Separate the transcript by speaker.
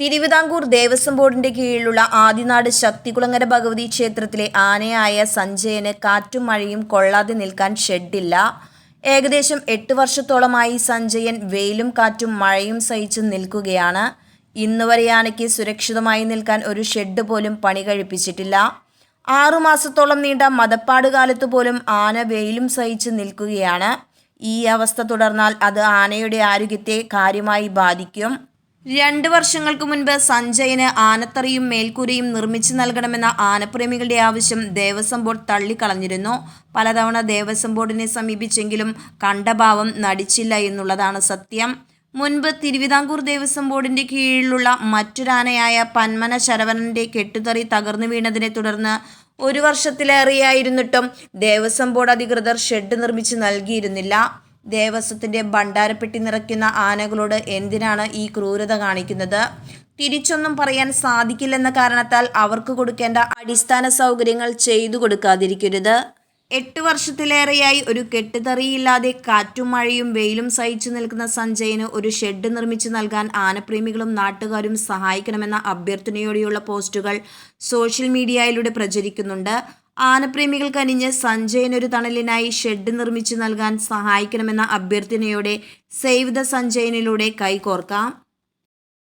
Speaker 1: തിരുവിതാംകൂർ ദേവസ്വം ബോർഡിന്റെ കീഴിലുള്ള ആദിനാട് ശക്തികുളങ്ങര ഭഗവതി ക്ഷേത്രത്തിലെ ആനയായ സഞ്ജയന് കാറ്റും മഴയും കൊള്ളാതെ നിൽക്കാൻ ഷെഡില്ല. ഏകദേശം എട്ട് വർഷത്തോളമായി സഞ്ജയൻ വെയിലും കാറ്റും മഴയും സഹിച്ച് നിൽക്കുകയാണ്. ഇന്നുവരെ ആനയ്ക്ക് സുരക്ഷിതമായി നിൽക്കാൻ ഒരു ഷെഡ് പോലും പണി കഴിപ്പിച്ചിട്ടില്ല. ആറുമാസത്തോളം നീണ്ട മതപ്പാട് കാലത്ത് പോലും ആന വെയിലും സഹിച്ച് നിൽക്കുകയാണ്. ഈ അവസ്ഥ തുടർന്നാൽ അത് ആനയുടെ ആരോഗ്യത്തെ കാര്യമായി ബാധിക്കും. രണ്ട് വർഷങ്ങൾക്ക് മുൻപ് സഞ്ജയന് ആനത്തറിയും മേൽക്കൂരയും നിർമ്മിച്ചു നൽകണമെന്ന ആനപ്രേമികളുടെ ആവശ്യം ദേവസ്വം ബോർഡ് തള്ളിക്കളഞ്ഞിരുന്നു. പലതവണ ദേവസ്വം ബോർഡിനെ സമീപിച്ചെങ്കിലും കണ്ടഭാവം നടിച്ചില്ല എന്നുള്ളതാണ് സത്യം. മുൻപ് തിരുവിതാംകൂർ ദേവസ്വം ബോർഡിന്റെ കീഴിലുള്ള മറ്റൊരാനയായ പന്മന ശരവണന്റെ കെട്ടുതറി തകർന്നു വീണതിനെ തുടർന്ന് ഒരു വർഷത്തിലേറെയായിരുന്നിട്ടും ദേവസ്വം ബോർഡ് അധികൃതർ ഷെഡ് നിർമ്മിച്ച് നൽകിയിരുന്നില്ല. ദേവസ്വത്തിന്റെ ഭണ്ഡാരപ്പെട്ടി നിറയ്ക്കുന്ന ആനകളോട് എന്തിനാണ് ഈ ക്രൂരത കാണിക്കുന്നത്? തിരിച്ചൊന്നും പറയാൻ സാധിക്കില്ലെന്ന കാരണത്താൽ അവർക്ക് കൊടുക്കേണ്ട അടിസ്ഥാന സൗകര്യങ്ങൾ ചെയ്തു കൊടുക്കാതിരിക്കരുത്. എട്ട് വർഷത്തിലേറെയായി ഒരു കെട്ടുതറിയില്ലാതെ കാറ്റും മഴയും വെയിലും സഹിച്ചു നിൽക്കുന്ന സഞ്ജയിന് ഒരു ഷെഡ് നിർമ്മിച്ച് നൽകാൻ ആനപ്രേമികളും നാട്ടുകാരും സഹായിക്കണമെന്ന അഭ്യർത്ഥനയോടെയുള്ള പോസ്റ്റുകൾ സോഷ്യൽ മീഡിയയിലൂടെ പ്രചരിക്കുന്നുണ്ട്. ആനപ്രേമികൾ സഞ്ജയൻ ഒരു തണലിനായി ഷെഡ് നിർമ്മിച്ചു നൽകാൻ സഹായിക്കണമെന്ന അഭ്യർത്ഥനയോടെ സേവ് ദ സഞ്ജയനിലൂടെ കൈകോർക്കാം.